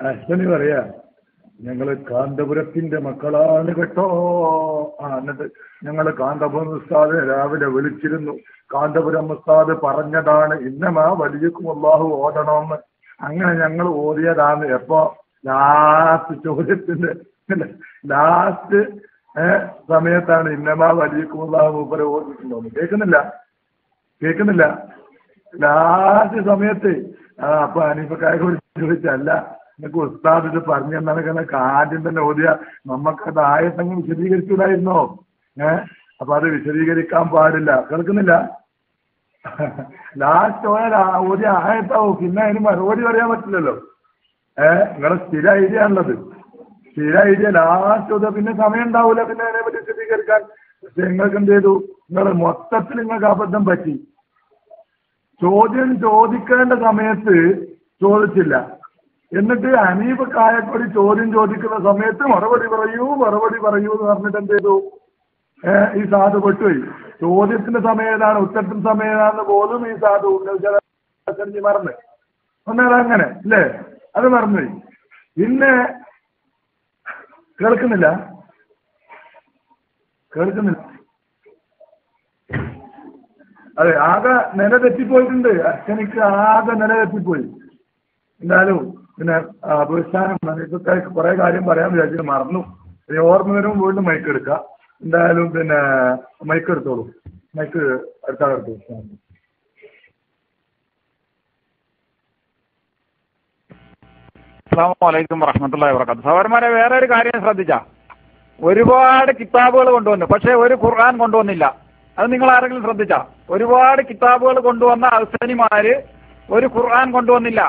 അശ്വനി പറയാ ഞങ്ങൾ കാന്തപുരത്തിന്റെ മക്കളാണ് കേട്ടോ. ആ എന്നിട്ട് ഞങ്ങൾ കാന്തപുരം ഉസ്താദ് രാവിലെ വിളിച്ചിരുന്നു. കാന്തപുരം ഉസ്താദ് പറഞ്ഞതാണ് ഇന്നമാ വലിയക്കും അള്ളാഹു ഓതണമെന്ന് അങ്ങനെ ഞങ്ങൾ ഓടിയതാണ് എപ്പോ ലാസ്റ്റ് ചോദ്യത്തിന്റെ ലാസ്റ്റ് സമയത്താണ് ഇന്നമാ വലിയക്കും അള്ളാഹു മൂപ്പരെ ഓതിയിട്ടുണ്ടോ കേൾക്കുന്നില്ല? കേൾക്കുന്നില്ല? ലാസ്റ്റ് സമയത്ത് ആ അപ്പൊ അനീഫക്കാരെ കുറിച്ച് ചോദിച്ചല്ല നിങ്ങൾക്ക് ഉസ്താദ് ഇത് പറഞ്ഞു തന്നതൊക്കെ ആദ്യം തന്നെ ഓതിയ നമുക്കത് ആയസങ്ങൾ വിശദീകരിച്ചൂടായിരുന്നോ ഏ? അപ്പൊ അത് വിശദീകരിക്കാൻ പാടില്ല. കേൾക്കുന്നില്ല? ലാസ്റ്റ് പോയാൽ ഓതിയ ആയത്താവും? പിന്നെ അതിന് മറുപടി പറയാൻ പറ്റില്ലല്ലോ. ഏ? നിങ്ങളെ സ്ഥിര ഐഡിയ ആണുള്ളത്. സ്ഥിര ഐഡിയ ലാസ്റ്റ് ഓതുക പിന്നെ സമയം ഉണ്ടാവൂല പിന്നെ അതിനെ പറ്റി വിശദീകരിക്കാൻ. പക്ഷെ നിങ്ങൾക്ക് എന്ത് ചെയ്തു? നിങ്ങൾ മൊത്തത്തിൽ നിങ്ങൾക്ക് അബദ്ധം പറ്റി. ചോദ്യം ചോദിക്കേണ്ട സമയത്ത് ചോദിച്ചില്ല. എന്നിട്ട് അനീപ് കായക്കൊടി ചോദ്യം ചോദിക്കുന്ന സമയത്ത് മറുപടി പറയൂ മറുപടി പറയൂ എന്ന് പറഞ്ഞിട്ട് എന്ത് ചെയ്തു? ഈ സാധു പെട്ടുപോയി. ചോദ്യത്തിന്റെ സമയത്താണ് ഉത്തരത്തിന്റെ സമയതാണെന്ന് പോലും ഈ സാധു മറന്ന്. ഒന്നേരം അങ്ങനെ അല്ലേ? അത് മറന്നുപോയി. പിന്നെ കേൾക്കുന്നില്ല? കേൾക്കുന്നില്ല. അതെ ആകെ നില തെറ്റിപ്പോയിട്ടുണ്ട് അച്ഛനിക്ക് ആകെ നില തെറ്റിപ്പോയി എന്തായാലും പിന്നെ അഭിസ്ഥാനം ഇതൊക്കെ കുറേ കാര്യം പറയാൻ വിചാരിച്ചു മറന്നു. ഇനി ഓർമ്മ വരുമ്പോൾ വീണ്ടും മൈക്ക് എടുക്കുക എന്തായാലും പിന്നെ മൈക്ക് എടുത്തോളൂ. മൈക്ക് എടുത്താൽ എടുത്തു അസ്സാമലൈക്കും വറഹമത്തല്ലാ വർക്കാത്തു സഹോദരന്മാരെ വേറെ ഒരു കാര്യം ശ്രദ്ധിച്ച. ഒരുപാട് കിതാബുകൾ കൊണ്ടുവന്നു പക്ഷേ ഒരു ഖുർആൻ കൊണ്ടുവന്നില്ല. അത് നിങ്ങൾ ആരെങ്കിലും ശ്രദ്ധിച്ച? ഒരുപാട് കിതാബുകൾ കൊണ്ടുവന്ന അസനിമാര് ഒരു ഖുർആൻ കൊണ്ടുവന്നില്ല.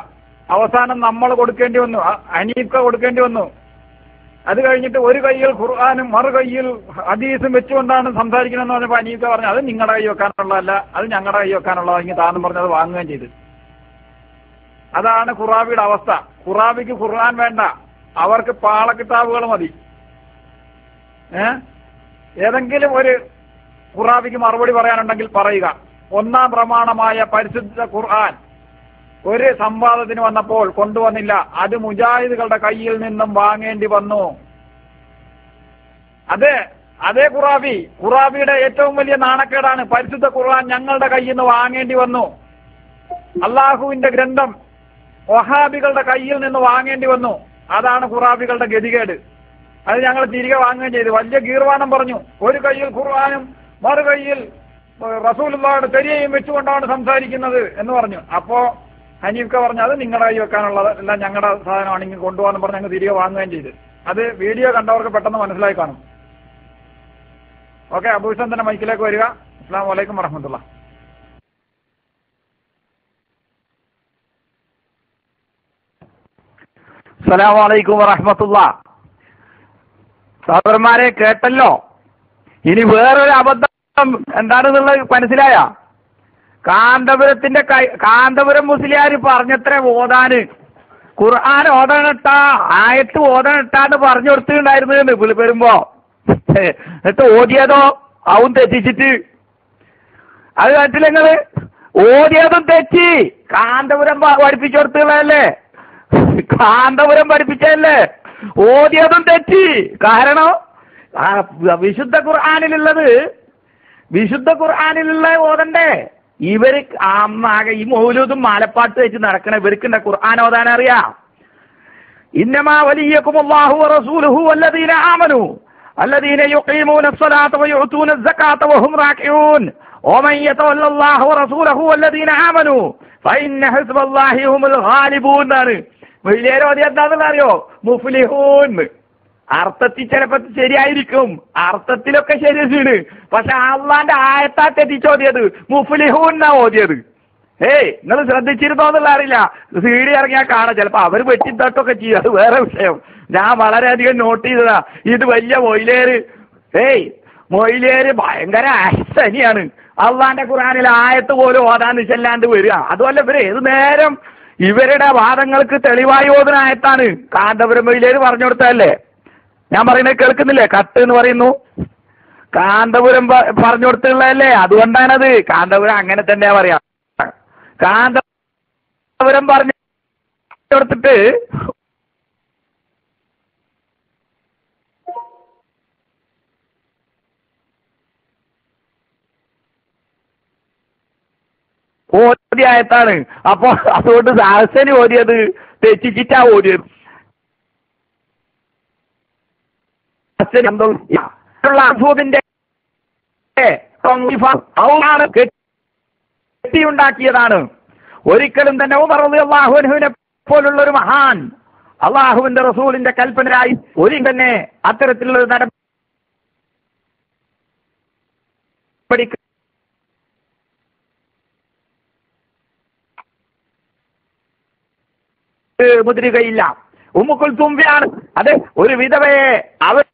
അവസാനം നമ്മൾ കൊടുക്കേണ്ടി വന്നു. അനീഫ കൊടുക്കേണ്ടി വന്നു. അത് കഴിഞ്ഞിട്ട് ഒരു കയ്യിൽ ഖുർആാനും മറു കയ്യിൽ ഹദീസും വെച്ചുകൊണ്ടാണ് സംസാരിക്കണമെന്ന് പറഞ്ഞപ്പോൾ അനീഫ പറഞ്ഞു അത് നിങ്ങളുടെ കൈ വെക്കാനുള്ളതല്ല അത് ഞങ്ങളുടെ കൈ വെക്കാനുള്ളതെങ്കിൽ താന്നും പറഞ്ഞത് വാങ്ങുകയും ചെയ്തു. അതാണ് ഖുറാബിയുടെ അവസ്ഥ. ഖുറാബിക്ക് ഖുർആൻ വേണ്ട. അവർക്ക് പാളക്കിതാബുകൾ മതി. ഏതെങ്കിലും ഒരു ഖുറാബിക്ക് മറുപടി പറയാനുണ്ടെങ്കിൽ പറയുക. ഒന്നാം പ്രമാണമായ പരിശുദ്ധ ഖുർആൻ ഒരു സംവാദത്തിന് വന്നപ്പോൾ കൊണ്ടുവന്നില്ല. അത് മുജാഹിദുകളുടെ കയ്യിൽ നിന്നും വാങ്ങേണ്ടി വന്നു. അതെ അതേ ഖുറാബി. ഖുറാബിയുടെ ഏറ്റവും വലിയ നാണക്കേടാണ് പരിശുദ്ധ ഖുർആൻ ഞങ്ങളുടെ കയ്യിൽ നിന്ന് വാങ്ങേണ്ടി വന്നു. അള്ളാഹുവിന്റെ ഗ്രന്ഥം വഹാബികളുടെ കയ്യിൽ നിന്ന് വാങ്ങേണ്ടി വന്നു. അതാണ് ഖുറാബികളുടെ ഗതികേട്. അത് ഞങ്ങൾ തിരികെ വാങ്ങുകയും ചെയ്തു. വലിയ ഗീർവാണം പറഞ്ഞു. ഒരു കയ്യിൽ ഖുർആാനും മറു കയ്യിൽ റസൂലുള്ളായുടെ തെരിയയും വെച്ചുകൊണ്ടാണ് സംസാരിക്കുന്നത് എന്ന് പറഞ്ഞു. അപ്പോ ഹനീഫ്ക പറഞ്ഞു അത് നിങ്ങളുടെ കൈ വെക്കാനുള്ളത് അല്ല ഞങ്ങളുടെ ഇങ്ങനെ കൊണ്ടുപോകാന്ന് പറഞ്ഞ് ഞങ്ങൾ തിരികെ വാങ്ങുകയും ചെയ്ത്. അത് വീഡിയോ കണ്ടവർക്ക് പെട്ടെന്ന് മനസ്സിലായി കാണും. ഓക്കെ അബൂസൻ തന്നെ മൈക്കിലേക്ക് വരിക. അസ്സാം വലൈക്കും വറഹമത്തുള്ള. അസ്സലാമലൈക്കും വറഹമത്തുള്ള. സഹോദരന്മാരെ കേട്ടല്ലോ? ഇനി വേറൊരു അബദ്ധം എന്താണെന്നുള്ളത് മനസ്സിലായ? കാന്തപുരത്തിന്റെ കാന്തപുരം മുസ്ലിയാർ പറഞ്ഞത്ര ഓതാന്. ഖുർആൻ ഓതണട്ടാ ആയത്ത് ഓതണട്ടാന്ന് പറഞ്ഞു കൊടുത്തിട്ടുണ്ടായിരുന്നു പുള്ളി വരുമ്പോ എന്നിട്ട് ഓതിയതോ അവൻ തെറ്റിച്ചിട്ട്. അത് കണ്ടില്ല നിങ്ങൾ? ഓതിയതും തെറ്റി. കാന്തപുരം പഠിപ്പിച്ചു കൊടുത്തുള്ളതല്ലേ കാന്തപുരം പഠിപ്പിച്ചതല്ലേ? ഓടിയതും തെറ്റി. കാരണം വിശുദ്ധ ഖുർആാനിലുള്ളത് വിശുദ്ധ ഖുർആാനിലുള്ള ഓതണ്ടേ? ഇവര് ആകെ ഈ മൗലൂദും മാലപ്പാട്ട് വെച്ച് നടക്കണ ഇവർക്കുണ്ട ഖുർആൻ ഓതാൻ അറിയാം إنما وليكم الله ورسوله والذين آمنوا الذين يقيمون الصلاة ويؤتون الزكاة وهم راكعون ومن يتولى الله ورسوله والذين آمنوا فإن حزب الله هم الغالبون എന്നാണ് വലിയരോധി എന്താണെന്ന് അറിയോ മുഫ്ലിഹൂൻ അർത്ഥത്തിൽ ചിലപ്പോ ശരിയായിരിക്കും. അർത്ഥത്തിലൊക്കെ ശരിയാണ്. പക്ഷെ അള്ളാന്റെ ആയത്താ തെറ്റിച്ചോദിയത് മുഫ്ലിഹൂൻ എന്നാ ഓതിയത് ഏയ് നിങ്ങൾ ശ്രദ്ധിച്ചിരുന്നോ എന്നുള്ള അറിയില്ല. സി ഡി ഇറങ്ങിയാൽ കാണാം. ചിലപ്പോ അവർ വെട്ടിത്തട്ടൊക്കെ ചെയ്യും. അത് വേറെ വിഷയം. ഞാൻ വളരെയധികം നോട്ട് ചെയ്തതാ. ഇത് വലിയ മൊയിലേര്. ഏയ് മൊയിലേര് ഭയങ്കര അശനിയാണ്. അള്ളാന്റെ ഖുറാനിൽ ആയത്ത് പോലും ഓതാൻ നിശല്ലാണ്ട് വരിക. അതുമല്ല ഇവർ ഏത് നേരം ഇവരുടെ വാദങ്ങൾക്ക് തെളിവായി ഓതുന്ന ആയത്താണ്. കാന്തപുരം മൊയിലേര് പറഞ്ഞു കൊടുത്തതല്ലേ? ഞാൻ പറയുന്നത് കേൾക്കുന്നില്ലേ? കട്ട് എന്ന് പറയുന്നു. കാന്തപുരം പറഞ്ഞു കൊടുത്തുള്ളതല്ലേ അതുകൊണ്ടാണത്. കാന്തപുരം അങ്ങനെ തന്നെയാ പറയാ. കാന്തപുരം പറഞ്ഞു കൊടുത്തിട്ട് ഓദ്യായത്താണ് അപ്പൊ അതുകൊണ്ട് സാഹസന് ഓരിയത് തെറ്റിച്ചിട്ടാ ഓരിയത് കെട്ടിയുണ്ടാക്കിയതാണ്. ഒരിക്കലും തന്നെ ഉമർ അള്ളാഹുവിനെ പോലുള്ള ഒരു മഹാൻ അള്ളാഹുവിന്റെ റസൂലിന്റെ കൽപ്പനരായി ഒരു തന്നെ അത്തരത്തിലുള്ള നടപടി മുതിരുകയില്ല. ഉമ്മുക്കുൽ തുമ്പിയാണ് അത് ഒരു വിധവയെ അവർ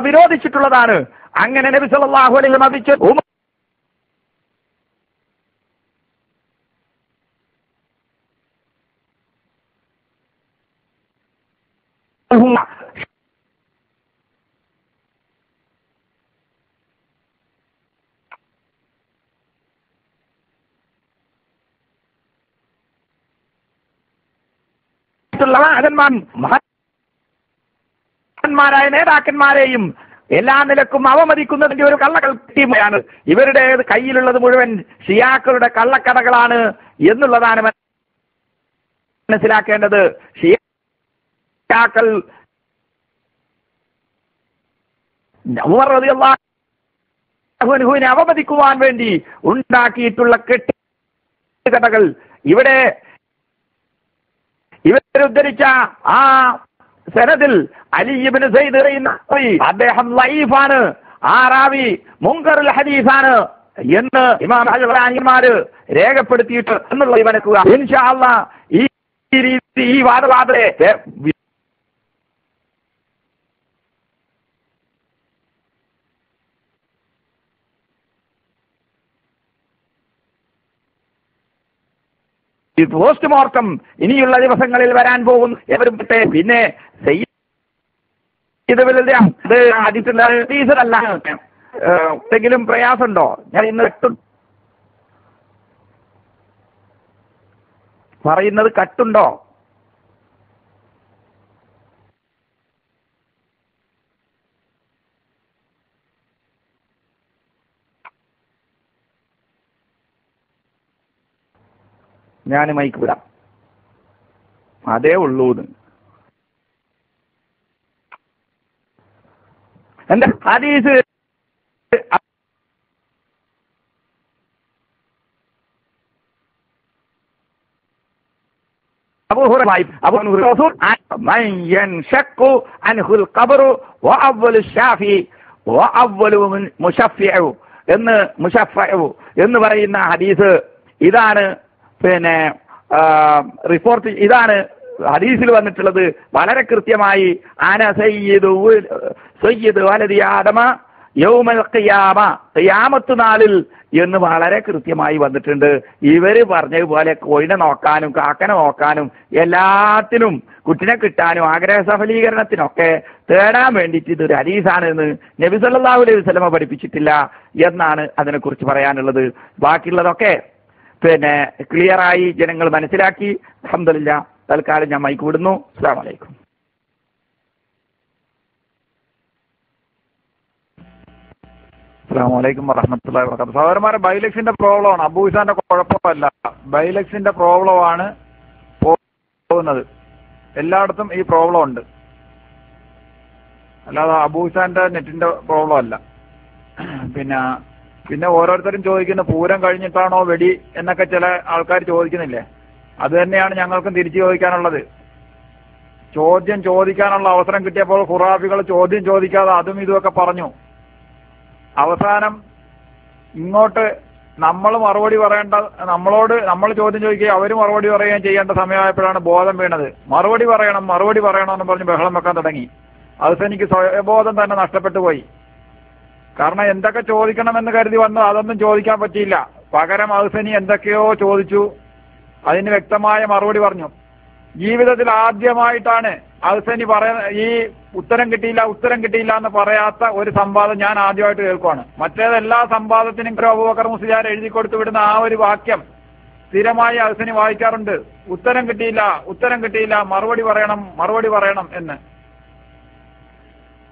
വിരോധിച്ചിട്ടുള്ളതാണ്. അങ്ങനെ നബി സല്ലല്ലാഹു അലൈഹി മതിച്ച് മഹാന്മാരായ നേതാക്കന്മാരെയും എല്ലാ നിലക്കും അവമതിക്കുന്നതിന്റെ ഒരു കള്ളകൾ ടീമാണ് ഇവരുടെ കയ്യിലുള്ളത് മുഴുവൻ ഷിയാക്കളുടെ കള്ളക്കടകളാണ് എന്നുള്ളതാണ് മനസ്സിലാക്കേണ്ടത്. ഷിയാക്കൾ അവമതിക്കുവാൻ വേണ്ടി ഉണ്ടാക്കിയിട്ടുള്ള കെട്ടുകഥകൾ ഇവിടെ ഇവരുദ്ധരിച്ച ആ സനദിൽ അലിബിന് എറിയുന്ന അദ്ദേഹം ലൈഫാണ് ആ റാവി മുങ്കറുൽ ഹദീസാണ് എന്ന് ഇമാം രേഖപ്പെടുത്തിയിട്ട് എന്നുള്ള മനക്കുക ഇൻഷാ ഈ രീതി ഈ വാദവാദത്തെ ഈ പോസ്റ്റ്മോർട്ടം ഇനിയുള്ള ദിവസങ്ങളിൽ വരാൻ പോകും എവരും പിന്നെ എന്തെങ്കിലും പ്രയാസമുണ്ടോ? ഞാൻ ഇന്ന് കട്ടു. പറയുന്നത് കട്ടുണ്ടോ? ഞാൻ മൈക്ക് വിടാം. അതേ ഉള്ളൂ എന്റെ ഹദീസ്? എന്ന് എന്ന് പറയുന്ന ഹദീസ് ഇതാണ് പിന്നെ റിപ്പോർട്ട് ഇതാണ് ഹദീസിൽ വന്നിട്ടുള്ളത്. വളരെ കൃത്യമായി ആന സയ്യിദ് സയ്യിദ് വലതി ആദമ യൗമൽ ഖിയാമ ഖിയാമത്ത് നാളിൽ എന്ന് വളരെ കൃത്യമായി വന്നിട്ടുണ്ട്. ഇവർ പറഞ്ഞതുപോലെ കോഴിനെ നോക്കാനും കാക്കനെ നോക്കാനും എല്ലാത്തിനും കുട്ടിനെ കിട്ടാനും ആഗ്രഹ സഫലീകരണത്തിനൊക്കെ തേടാൻ വേണ്ടിയിട്ട് ഇതൊരു ഹദീസാണ് എന്ന് നബി സല്ലല്ലാഹു അലൈഹി വസല്ലമ പഠിപ്പിച്ചിട്ടില്ല എന്നാണ് അതിനെക്കുറിച്ച് പറയാനുള്ളത്. ബാക്കിയുള്ളതൊക്കെ പിന്നെ ക്ലിയറായി ജനങ്ങൾ മനസ്സിലാക്കി. അഹമ്മദില്ല തൽക്കാലം ഞാൻ മൈക്ക് വിടുന്നു. അസ്സാം വലൈക്കും അസ്സാമലൈക്കും വറഹമത്തുള്ള വർക്കാത്ത സഹോദരന്മാരെ ബൈലക്സിന്റെ പ്രോബ്ലം ആണ്. അബൂസാന്റെ കുഴപ്പമല്ല. ബൈലക്സിന്റെ പ്രോബ്ലം ആണ് പോകുന്നത്. എല്ലായിടത്തും ഈ പ്രോബ്ലം ഉണ്ട്. അല്ലാതെ അബൂസാന്റെ നെറ്റിന്റെ പ്രോബ്ലം അല്ല. പിന്നെ പിന്നെ ഓരോരുത്തരും ചോദിക്കുന്ന പൂരം കഴിഞ്ഞിട്ടാണോ വെടി എന്നൊക്കെ ചില ആൾക്കാർ ചോദിക്കുന്നില്ലേ? അത് തന്നെയാണ് ഞങ്ങൾക്കും തിരിച്ചു ചോദിക്കാനുള്ളത്. ചോദ്യം ചോദിക്കാനുള്ള അവസരം കിട്ടിയപ്പോൾ ഖുറാഫികൾ ചോദ്യം ചോദിക്കാതെ അതും ഇതുമൊക്കെ പറഞ്ഞു. അവസാനം ഇങ്ങോട്ട് നമ്മൾ മറുപടി പറയേണ്ട നമ്മളോട് നമ്മൾ ചോദ്യം ചോദിക്കുകയും അവർ മറുപടി പറയുകയും ചെയ്യേണ്ട സമയമായപ്പോഴാണ് ബോധം വീണത്. മറുപടി പറയണം മറുപടി പറയണം എന്ന് പറഞ്ഞ് ബഹളം വെക്കാൻ തുടങ്ങി. അവസാനിക്ക് സ്വയബോധം തന്നെ നഷ്ടപ്പെട്ടു പോയി. കാരണം എന്തൊക്കെ ചോദിക്കണമെന്ന് കരുതി വന്നു അതൊന്നും ചോദിക്കാൻ പറ്റിയില്ല. പകരം അഹ്സനി എന്തൊക്കെയോ ചോദിച്ചു. അതിന് വ്യക്തമായ മറുപടി പറഞ്ഞു. ജീവിതത്തിൽ ആദ്യമായിട്ടാണ് അഹ്സനി പറയ ഈ ഉത്തരം കിട്ടിയില്ല ഉത്തരം കിട്ടിയില്ല എന്ന് പറയാത്ത ഒരു സംവാദം ഞാൻ ആദ്യമായിട്ട് കേൾക്കുവാണ്. മറ്റേത് എല്ലാ സംവാദത്തിനും അബൂബക്കർ മുസ്ലിയാർ എഴുതി കൊടുത്തു വിടുന്ന ആ ഒരു വാക്യം സ്ഥിരമായി അഹ്സനി വായിക്കാറുണ്ട്. ഉത്തരം കിട്ടിയില്ല ഉത്തരം കിട്ടിയില്ല മറുപടി പറയണം മറുപടി പറയണം എന്ന്.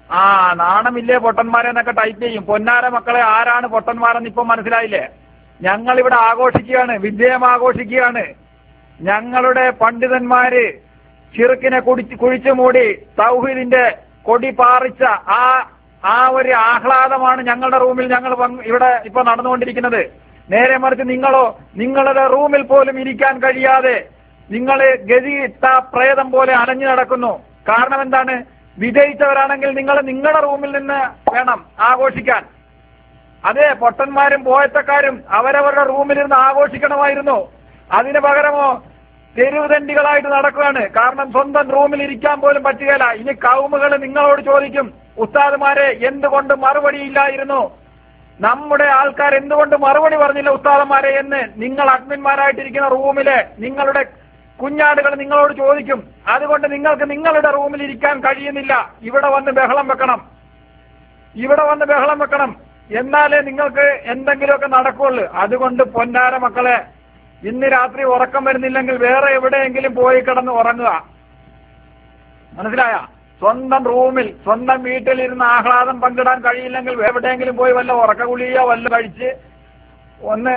ആ നാണമില്ലേ പൊട്ടന്മാരെന്നൊക്കെ ടൈപ്പ് ചെയ്യും. പൊന്നാര മക്കളെ ആരാണ് പൊട്ടന്മാരെന്ന് ഇപ്പൊ മനസ്സിലായില്ലേ? ഞങ്ങൾ ഇവിടെ ആഘോഷിക്കുകയാണ് വിജയം ആഘോഷിക്കുകയാണ്. ഞങ്ങളുടെ പണ്ഡിതന്മാര് ചിറുക്കിനെ കുടിച്ച് കുഴിച്ചു മൂടി തൗഹീദിന്റെ കൊടി പാറിച്ച ആ ആ ഒരു ആഹ്ലാദമാണ് ഞങ്ങളുടെ റൂമിൽ ഞങ്ങൾ ഇവിടെ ഇപ്പൊ നടന്നുകൊണ്ടിരിക്കുന്നത്. നേരെ മറിച്ച് നിങ്ങളോ നിങ്ങളുടെ റൂമിൽ പോലും ഇരിക്കാൻ കഴിയാതെ നിങ്ങൾ ഗതിയിട്ട പ്രേതം പോലെ അലഞ്ഞു നടക്കുന്നു. കാരണം എന്താണ്? വിജയിച്ചവരാണെങ്കിൽ നിങ്ങൾ നിങ്ങളുടെ റൂമിൽ നിന്ന് വേണം ആഘോഷിക്കാൻ. അതെ പൊട്ടന്മാരും പോയത്തക്കാരും അവരവരുടെ റൂമിലിരുന്ന് ആഘോഷിക്കണമായിരുന്നു. അതിന് പകരമോ തെരുവുതണ്ടികളായിട്ട് നടക്കുകയാണ്. കാരണം സ്വന്തം റൂമിൽ ഇരിക്കാൻ പോലും പറ്റുകയില്ല. ഇനി കൗമുകൾ നിങ്ങളോട് ചോദിക്കും ഉസ്താദുമാരെ എന്തുകൊണ്ട് മറുപടി ഇല്ലായിരുന്നു നമ്മുടെ ആൾക്കാർ എന്തുകൊണ്ട് മറുപടി പറഞ്ഞില്ല ഉസ്താദന്മാരെ എന്ന് നിങ്ങൾ അഡ്മിന്മാരായിട്ടിരിക്കുന്ന റൂമിലെ നിങ്ങളുടെ കുഞ്ഞാടുകൾ നിങ്ങളോട് ചോദിക്കും അതുകൊണ്ട് നിങ്ങൾക്ക് നിങ്ങളുടെ റൂമിൽ ഇരിക്കാൻ കഴിയുന്നില്ല. ഇവിടെ വന്ന് ബഹളം വെക്കണം. ഇവിടെ വന്ന് ബഹളം വെക്കണം. എന്നാലേ നിങ്ങൾക്ക് എന്തെങ്കിലുമൊക്കെ നടക്കുള്ളൂ. അതുകൊണ്ട് പൊന്നാര മക്കളെ ഇന്ന് രാത്രി ഉറക്കം വരുന്നില്ലെങ്കിൽ വേറെ എവിടെയെങ്കിലും പോയി കിടന്ന് ഉറങ്ങുക. മനസ്സിലായ? സ്വന്തം റൂമിൽ സ്വന്തം വീട്ടിൽ വീട്ടിലിരുന്ന് ആഹ്ലാദം പങ്കിടാൻ കഴിയില്ലെങ്കിൽ എവിടെയെങ്കിലും പോയി വല്ല ഉറക്കഗുളിയോ വല്ല കഴിച്ച് ഒന്ന്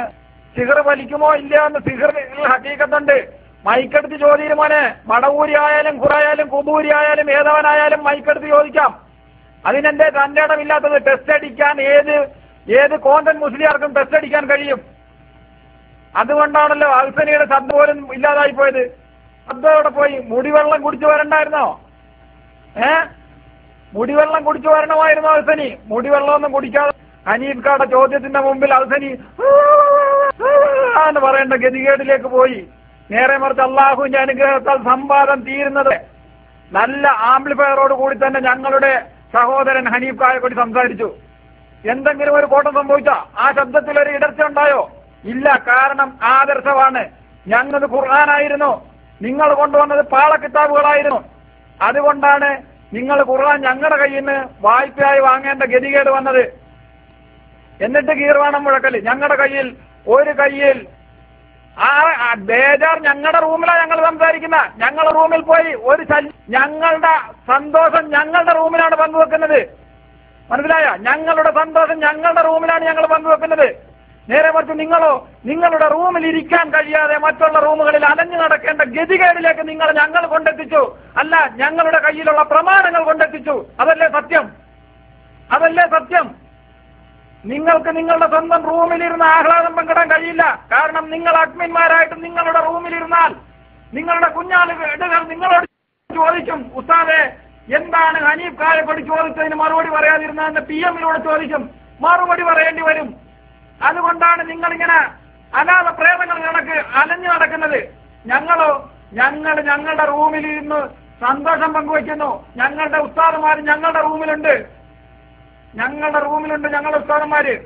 സിഹർ വലിക്കുമോ ഇല്ലയോ എന്ന് സിഹർ ഹക്കീക്കത്തുണ്ട്. മൈക്കെടുത്ത് ചോദ്യം മോനെ മടവൂരി ആയാലും കുറായാലും കുബൂരി ആയാലും ഏതവനായാലും മൈക്കെടുത്ത് ചോദിക്കാം അതിനെന്റെ തന്റെ ഇടമില്ലാത്തത് ടെസ്റ്റ് അടിക്കാൻ ഏത് ഏത് കോന്തൻ മുസ്ലിയാർക്കും ടെസ്റ്റ് അടിക്കാൻ കഴിയും അതുകൊണ്ടാണല്ലോ അൽസനിയുടെ ശബ്ദം പോലും ഇല്ലാതായി പോയത് ശബ്ദം പോയി മുടിവെള്ളം കുടിച്ചു വരണ്ടായിരുന്നോ ഏ മുടിവെള്ളം കുടിച്ചു വരണമായിരുന്നോ അൽസനി മുടിവെള്ളമൊന്നും കുടിക്കാതെ ഹനീഫ് കാടെ ചോദ്യത്തിന്റെ മുമ്പിൽ അൽസനി എന്ന് പറയേണ്ട ഗതികേടിലേക്ക് പോയി നേരെ മറിച്ച് അള്ളാഹുവിന്റെ അനുഗ്രഹത്താൽ സംവാദം തീരുന്നത്. നല്ല ആംപ്ലിഫയറോട് കൂടി തന്നെ ഞങ്ങളുടെ സഹോദരൻ ഹനീഫ് കായക്കൊടി സംസാരിച്ചു. എന്തെങ്കിലും ഒരു കോട്ടം സംഭവിച്ച ആ ശബ്ദത്തിൽ ഒരു ഇടർച്ച ഉണ്ടായോ? ഇല്ല കാരണം ആദർശമാണ്. ഞങ്ങൾ ഖുർആാനായിരുന്നു. നിങ്ങൾ കൊണ്ടുവന്നത് പാളക്കിതാബുകളായിരുന്നു അതുകൊണ്ടാണ് നിങ്ങൾ ഖുർആൻ ഞങ്ങളുടെ കയ്യിൽ നിന്ന് വായ്പയായി വാങ്ങേണ്ട ഗതികേട് വന്നത്. എന്നിട്ട് കീർവാണം മുഴക്കൽ. ഞങ്ങളുടെ കയ്യിൽ ഒരു കയ്യിൽ ആ ബേജാർ ഞങ്ങളുടെ റൂമിലാണ് ഞങ്ങൾ സംസാരിക്കുന്നത് ഞങ്ങൾ റൂമിൽ പോയി ഒരു ഞങ്ങളുടെ സന്തോഷം ഞങ്ങളുടെ റൂമിലാണ് പങ്കുവെക്കുന്നത്. മനസ്സിലായ? ഞങ്ങളുടെ സന്തോഷം ഞങ്ങളുടെ റൂമിലാണ് ഞങ്ങൾ പങ്കുവെക്കുന്നത്. നേരെ മറിച്ച് നിങ്ങളോ നിങ്ങളുടെ റൂമിൽ ഇരിക്കാൻ കഴിയാതെ മറ്റുള്ള റൂമുകളിൽ അലഞ്ഞു നടക്കേണ്ട ഗതികേടിലേക്ക് നിങ്ങൾ ഞങ്ങൾ കൊണ്ടെത്തിച്ചു. അല്ല ഞങ്ങളുടെ കയ്യിലുള്ള പ്രമാണങ്ങൾ കൊണ്ടെത്തിച്ചു. അതല്ലേ സത്യം? അതല്ലേ സത്യം? നിങ്ങൾക്ക് നിങ്ങളുടെ സ്വന്തം റൂമിലിരുന്ന് ആഹ്ലാദം പങ്കിടാൻ കഴിയില്ല. കാരണം നിങ്ങൾ അഡ്മിന്മാരായിട്ട് നിങ്ങളുടെ റൂമിലിരുന്നാൽ നിങ്ങളുടെ കുഞ്ഞാളുകൾ നിങ്ങളോട് ചോദിക്കും ഉസ്താദെ എന്താണ് ഹനീഫ് കായക്കൊടി ചോദിച്ചതിന് മറുപടി പറയാതിരുന്നതെന്ന് പി എമ്മിലൂടെ ചോദിക്കും. മറുപടി പറയേണ്ടി വരും. അതുകൊണ്ടാണ് നിങ്ങളിങ്ങനെ അനാഥ പ്രേതങ്ങൾ കണക്ക് അലഞ്ഞു നടക്കുന്നത്. ഞങ്ങളോ ഞങ്ങൾ ഞങ്ങളുടെ റൂമിൽ ഇരുന്ന് സന്തോഷം പങ്കുവയ്ക്കുന്നു. ഞങ്ങളുടെ ഉസ്താദുമാർ ഞങ്ങളുടെ റൂമിലുണ്ട്. ഞങ്ങളുടെ റൂമിലുണ്ട് ഞങ്ങളുടെ ഉസ്താദന്മാര്.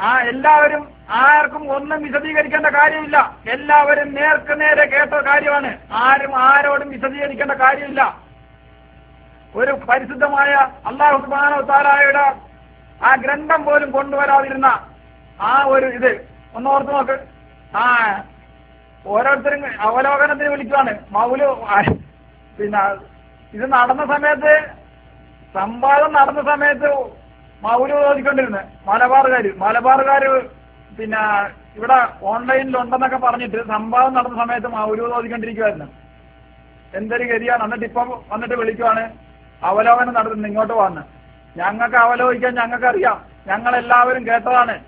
ആ എല്ലാവരും ആർക്കും ഒന്നും വിശദീകരിക്കേണ്ട കാര്യമില്ല. എല്ലാവരും നേർക്ക് നേരെ കേട്ട കാര്യമാണ്. ആരും ആരോടും വിശദീകരിക്കേണ്ട കാര്യമില്ല. ഒരു പരിശുദ്ധമായ അള്ളാഹു സുബാനോ താരായുടെ ആ ഗ്രന്ഥം പോലും കൊണ്ടുവരാതിരുന്ന ആ ഒരു ഇത് ഒന്നോർത്ത് നോക്ക്. ആ ഓരോരുത്തരും അവലോകനത്തിന് വിളിക്കുവാണ്. മൗലു പിന്നെ ഇത് നടന്ന സമയത്ത് സംവാദം നടന്ന സമയത്ത് മൗലു ഓതിക്കൊണ്ടിരുന്നത് മലബാറുകാര്. മലബാറുകാര് പിന്നെ ഇവിടെ ഓൺലൈനിൽ ഉണ്ടെന്നൊക്കെ പറഞ്ഞിട്ട് സംവാദം നടന്ന സമയത്ത് മൗലു ഓതിക്കൊണ്ടിരിക്കുവായിരുന്നു. എന്തൊരു ഗതിയാണ്. എന്നിട്ട് ഇപ്പം വന്നിട്ട് വിളിക്കുവാണ്. അവലോകനം നടത്തുന്നത് ഇങ്ങോട്ട് വന്ന്. ഞങ്ങൾക്ക് അവലോകിക്കാൻ ഞങ്ങൾക്ക് അറിയാം ഞങ്ങൾ എല്ലാവരും കേട്ടതാണ്.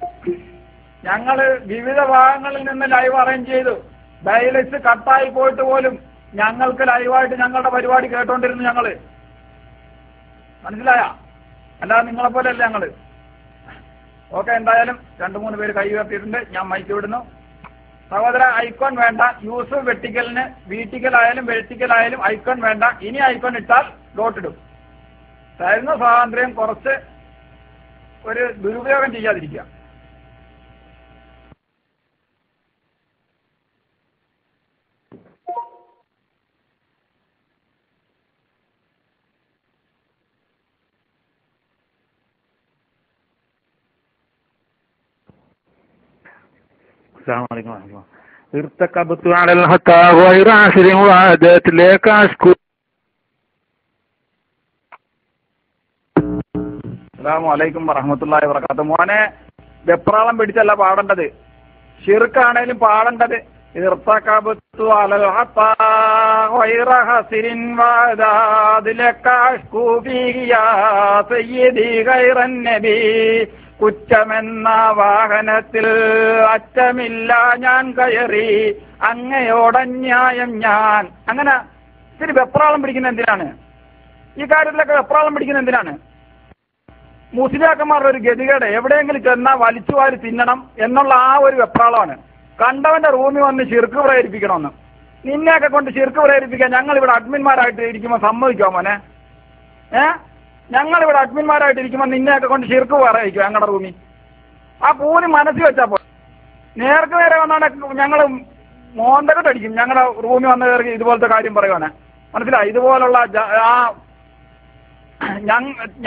ഞങ്ങൾ വിവിധ ഭാഗങ്ങളിൽ നിന്ന് ലൈവ് അറേഞ്ച് ചെയ്തു. ഡയലിസ് കട്ടായി പോയിട്ട് പോലും ഞങ്ങൾക്ക് ലൈവായിട്ട് ഞങ്ങളുടെ പരിപാടി കേട്ടോണ്ടിരുന്നു ഞങ്ങൾ. മനസ്സിലായ? അല്ലാതെ നിങ്ങളെ പോലെ അല്ല ഞങ്ങൾ. ഓക്കെ എന്തായാലും രണ്ടു മൂന്ന് പേര് കൈ ഉയർത്തിയിട്ടുണ്ട്. ഞാൻ മൈക്ക് വിടുന്നു. സഹോദര ഐക്കോൺ വേണ്ട. യൂസഫ് വെട്ടിക്കലിന് വീട്ടിക്കലായാലും വെട്ടിക്കലായാലും ഐക്കോൺ വേണ്ട. ഇനി ഐക്കോൺ ഇട്ടാൽ ഡോട്ട് ഇടും. തരുന്ന സ്വാതന്ത്ര്യം. കുറച്ച് ഒരു ദുരുപയോഗം ചെയ്യാതിരിക്കുക. അസ്സാം വലൈക്കും വാഹമത്തുള്ള ارتكبت على الخطا غير عشر وعادت لك أشكو അസ്സാം വലൈക്കും വറഹമത്തല്ലാഹി വർക്കാത്ത മോനെ വെപ്രാളം പിടിച്ചല്ല പാടേണ്ടത് ഷിർക്കാണേലും പാടേണ്ടത് ഇർത്തകബത്തു അലൽ ഹത്താ ഗൈറ ഹസിരിൻ വഅദാദിലക അഷ്കൂ ഫീഹി യാ സയ്യിദി ഗൈറൻ നബി കുറ്റമെന്ന വാഹനത്തിൽ അറ്റമില്ല ഞാൻ കയറി അങ്ങയോടന്യായം ഞാൻ. അങ്ങനെ ഇത്തിരി വെപ്രാളം പിടിക്കുന്ന എന്തിനാണ്? ഈ കാര്യത്തിലൊക്കെ വെപ്രാളം പിടിക്കുന്ന എന്തിനാണ്? മുസ്ലിയാക്കന്മാരുടെ ഒരു ഗതികേട് എവിടെയെങ്കിലും ചെന്നാൽ വലിച്ചു വാരി തിന്നണം എന്നുള്ള ആ ഒരു വെപ്രാളമാണ്. കണ്ടവന്റെ റൂമിൽ വന്ന് ശിർക്ക് പ്രേരിപ്പിക്കണമെന്ന്. നിന്നെയൊക്കെ കൊണ്ട് ശിർക്ക് പ്രേരിപ്പിക്കാൻ ഞങ്ങൾ ഇവിടെ അഡ്മിന്മാരായിട്ട് ഇരിക്കുമ്പോൾ സമ്മതിക്കോ മോനെ? ഏ? ഞങ്ങൾ ഇവിടെ അഡ്മിന്മാരായിട്ട് ഇരിക്കുമ്പോൾ നിന്നെയൊക്കെ കൊണ്ട് ശിർക്ക് പറയിക്കും ഞങ്ങളുടെ റൂമിൽ. ആ പൂരി മനസ്സിൽ വെച്ചാൽ പോലെ നേർക്ക് നേരെ വന്നാണ് ഞങ്ങൾ മോന്തകട്ടടിക്കും ഞങ്ങളുടെ റൂമിൽ വന്ന കയറി ഇതുപോലത്തെ കാര്യം പറയുവാണ്. മനസ്സിലായി? ഇതുപോലുള്ള ആ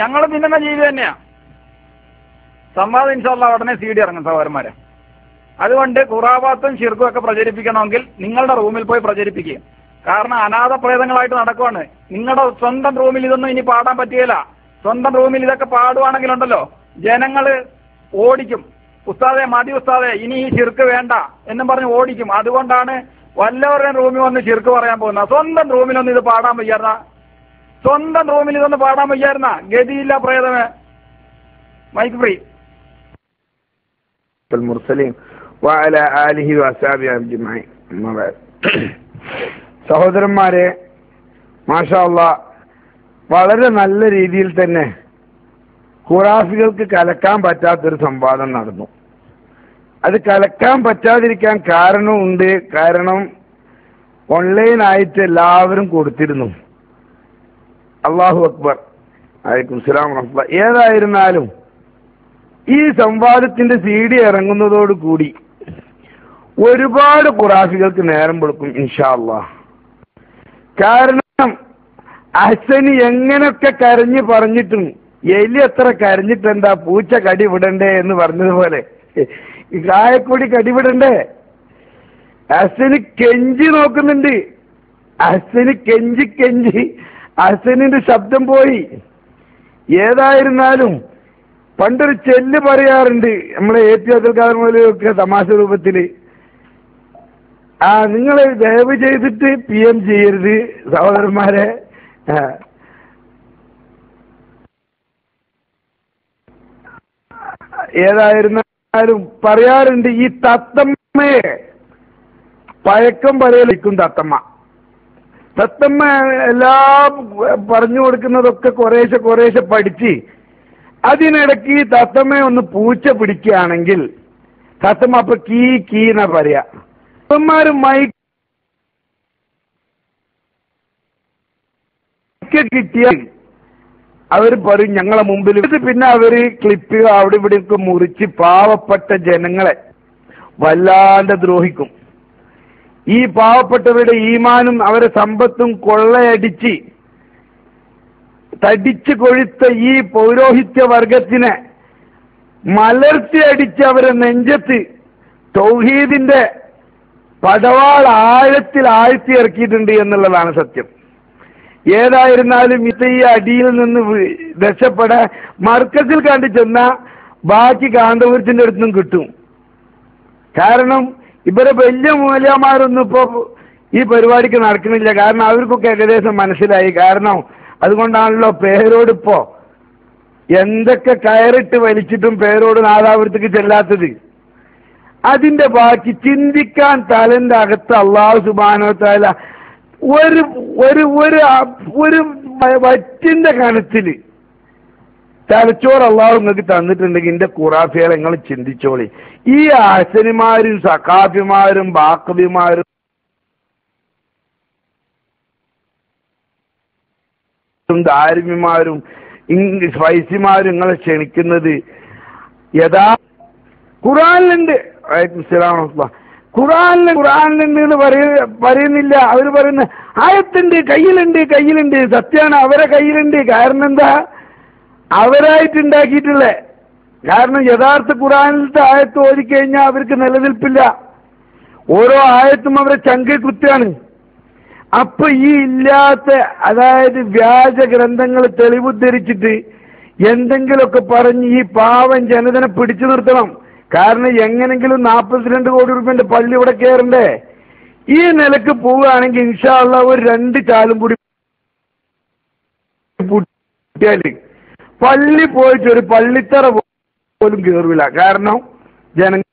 ഞങ്ങൾ തിന്നുന്ന ജീവി തന്നെയാ. സംവാദം ഇൻഷാല്ല ഉടനെ സി ഡി ഇറങ്ങും സഹോദരന്മാരെ. അതുകൊണ്ട് ഖുറാബാത്തും ഷിർക്കും ഒക്കെ പ്രചരിപ്പിക്കണമെങ്കിൽ നിങ്ങളുടെ റൂമിൽ പോയി പ്രചരിപ്പിക്കുക കാരണം അനാഥ പ്രേതങ്ങളായിട്ട് നടക്കുവാണ് നിങ്ങളുടെ സ്വന്തം റൂമിൽ ഇതൊന്നും ഇനി പാടാൻ പറ്റുകയില്ല സ്വന്തം റൂമിൽ ഇതൊക്കെ പാടുവാണെങ്കിലുണ്ടല്ലോ ജനങ്ങള് ഓടിക്കും ഉസ്താദെ മതി ഉസ്താദെ ഇനി ഈ ഷിർക്ക് വേണ്ട എന്നും പറഞ്ഞ് ഓടിക്കും അതുകൊണ്ടാണ് വല്ലവരുടെയും റൂമിൽ വന്ന് ഷിർക്ക് പറയാൻ പോകുന്നത് സ്വന്തം റൂമിലൊന്നും ഇത് പാടാൻ വയ്യായിരുന്ന സ്വന്തം റൂമിൽ ഇതൊന്ന് പാടാൻ വയ്യായിരുന്ന ഗതിയില്ല പ്രേതമേ മൈക്ക് ഫ്രീ المرسلين وعلى آله وأصحابه أجمعين أما بعد സഹോദരന്മാരെ മാഷാള്ള വളരെ നല്ല രീതിയിൽ തന്നെ ഖുറാഫികൾക്ക് കലക്കാൻ പറ്റാത്തൊരു സംവാദം നടന്നു. അത് കലക്കാൻ പറ്റാതിരിക്കാൻ കാരണമുണ്ട് കാരണം ഓൺലൈനായിട്ട് എല്ലാവരും കൊടുത്തിരുന്നു. അള്ളാഹു അക്ബർ. അലൈക്കും സ്ലാം വറഹ്മത്തുള്ളാ. ഏതായിരുന്നാലും ഈ സംവാദത്തിന്റെ സി ഡി ഇറങ്ങുന്നതോട് കൂടി ഒരുപാട് ഖുറാഫികൾക്ക് നേരം കൊടുക്കും ഇൻഷാ അള്ളാ. കാരണം അച്ഛന് എങ്ങനെയൊക്കെ കരഞ്ഞു പറഞ്ഞിട്ടും എലി എത്ര കരഞ്ഞിട്ടെന്താ പൂച്ച കടി വിടണ്ടേ എന്ന് പറഞ്ഞതുപോലെ. കായക്കൂടി കടി വിടണ്ടേ? അഹ്സന് കെഞ്ചി നോക്കുന്നുണ്ട്. അഹ്സന് കെഞ്ചി കെഞ്ചി അഹ്സനിന്റെ ശബ്ദം പോയി. ഏതായിരുന്നാലും പണ്ടൊരു ചെല്ല് പറയാറുണ്ട്. നമ്മളെ എ പി അബ്ദുൽ ഖാദർ മുതലൊക്കെ തമാശ രൂപത്തിൽ. ആ നിങ്ങൾ ദയവ് ചെയ്തിട്ട് പി എം ചെയ്യരുത് സഹോദരന്മാരെ. ഏതായിരുന്നാലും പറയാറുണ്ട് ഈ തത്തമ്മയെ. പഴക്കം പറയലിക്കും തത്തമ്മ. തത്തമ്മ എല്ലാം പറഞ്ഞു കൊടുക്കുന്നതൊക്കെ കുറേശ്ശെ കുറേശ്ശെ പഠിച്ച് അതിനിടയ്ക്ക് ഈ തത്തമ്മയെ ഒന്ന് പൂച്ച പിടിക്കുകയാണെങ്കിൽ തത്തമ്മ അപ്പൊ കീ കീ എന്നാ പറയാ? തത്തന്മാര് കിട്ടിയ അവർ പറയും ഞങ്ങളെ മുമ്പിൽ പിന്നെ അവർ ക്ലിപ്പ് അവിടെ ഇവിടെയൊക്കെ മുറിച്ച് പാവപ്പെട്ട ജനങ്ങളെ വല്ലാണ്ട് ദ്രോഹിക്കും. ഈ പാവപ്പെട്ടവരുടെ ഈമാനും അവരെ സമ്പത്തും കൊള്ളയടിച്ച് തടിച്ചു കൊഴുത്ത ഈ പൗരോഹിത്യ വർഗത്തിനെ മലർത്തി അടിച്ച് അവരെ നെഞ്ചത്ത് തൗഹീദിന്റെ പടവാൾ ആഴത്തിൽ ആഴ്ത്തി ഇറക്കിയിട്ടുണ്ട് എന്നുള്ളതാണ് സത്യം. ഏതായിരുന്നാലും ഇത് ഈ അടിയിൽ നിന്ന് രക്ഷപ്പെടാൻ മർക്കസിൽ കണ്ടു ചെന്ന ബാക്കി കാന്തപുരത്തിന്റെ അടുത്തും കിട്ടും. കാരണം ഇവരെ വലിയ മൂല്യമാരൊന്നും ഇപ്പോ ഈ പരിപാടിക്ക് നടക്കുന്നില്ല കാരണം അവർക്കൊക്കെ ഏകദേശം മനസ്സിലായി. കാരണം അതുകൊണ്ടാണല്ലോ പേരോട് ഇപ്പോ എന്തൊക്കെ കയറിട്ട് വലിച്ചിട്ടും പേരോട് നാദാപുരത്തേക്ക് ചെല്ലാത്തത്. അതിന്റെ ബാക്കി ചിന്തിക്കാൻ തലന്റെ അകത്ത് അള്ളാഹു സുബാനോ താല ഒരു ഒരു ഒരു ഒരു വറ്റിന്റെ കണത്തിൽ തലച്ചോറ് അള്ളാഹു നിങ്ങൾക്ക് തന്നിട്ടുണ്ടെങ്കിൽ എന്റെ കുറാഫികളെ നിങ്ങൾ ചിന്തിച്ചോളി. ഈ ആശനിമാരും സഖാഫിമാരും ബാക്കബിമാരും ദാരിമ്യമാരും ഇംഗ്ലീഷ് സ്പൈസിമാരും നിങ്ങളെ ക്ഷണിക്കുന്നത് യഥാ ഖുറാനിലുണ്ട്. വറഹ്മത്തുള്ളാഹ്. ഖുറാനിൽ ഖുറാനിലുണ്ട് എന്ന് പറയ പറയുന്നില്ല. അവർ പറയുന്ന ആയത്തുണ്ട് കയ്യിലുണ്ട് കയ്യിലുണ്ട്. സത്യമാണ് അവരെ കയ്യിലുണ്ട്. കാരണം എന്താ? അവരായിട്ട് ഉണ്ടാക്കിയിട്ടുള്ളത് കാരണം യഥാർത്ഥ ഖുറാനിലത്തെ ആയത്ത് ഓതിക്കഴിഞ്ഞാൽ അവർക്ക് നിലനിൽപ്പില്ല. ഓരോ ആയത്തും അവരെ ചങ്കി കുത്തിയാണ് അപ്പൊ ഈ ഇല്ലാത്ത അതായത് വ്യാജ ഗ്രന്ഥങ്ങൾ തെളിവുദ്ധരിച്ചിട്ട് എന്തെങ്കിലുമൊക്കെ പറഞ്ഞ് ഈ പാവം ജനതനെ പിടിച്ചു നിർത്തണം. കാരണം എങ്ങനെങ്കിലും നാൽപ്പത്തിരണ്ട് കോടി റുപ്യന്റെ പള്ളി ഇവിടെ കയറണ്ടേ ഈ നിലയ്ക്ക് പോവുകയാണെങ്കിൽ ഇൻഷാള്ള ഒരു രണ്ട് ചാലും കൂടി പള്ളി പോയിട്ട് ഒരു പള്ളിത്തറ പോലും കയറില്ല കാരണം ജനങ്ങൾ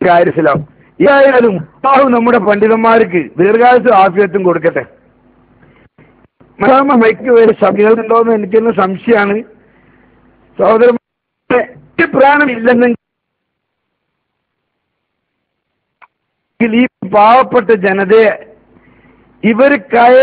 കാര്യത്തിലാവും. ഏതായാലും നമ്മുടെ പണ്ഡിതന്മാർക്ക് ദീർഘായുസും ആഫിയത്തും കൊടുക്കട്ടെ. മലയാള മൈക്ക് വേറെ സഭകളുണ്ടോ എന്ന് എനിക്കൊന്ന് സംശയമാണ്. സഹോദരൻ പ്രാണമില്ലെന്നെങ്കിൽ ഈ പാവപ്പെട്ട ജനതയെ ഇവർ കയ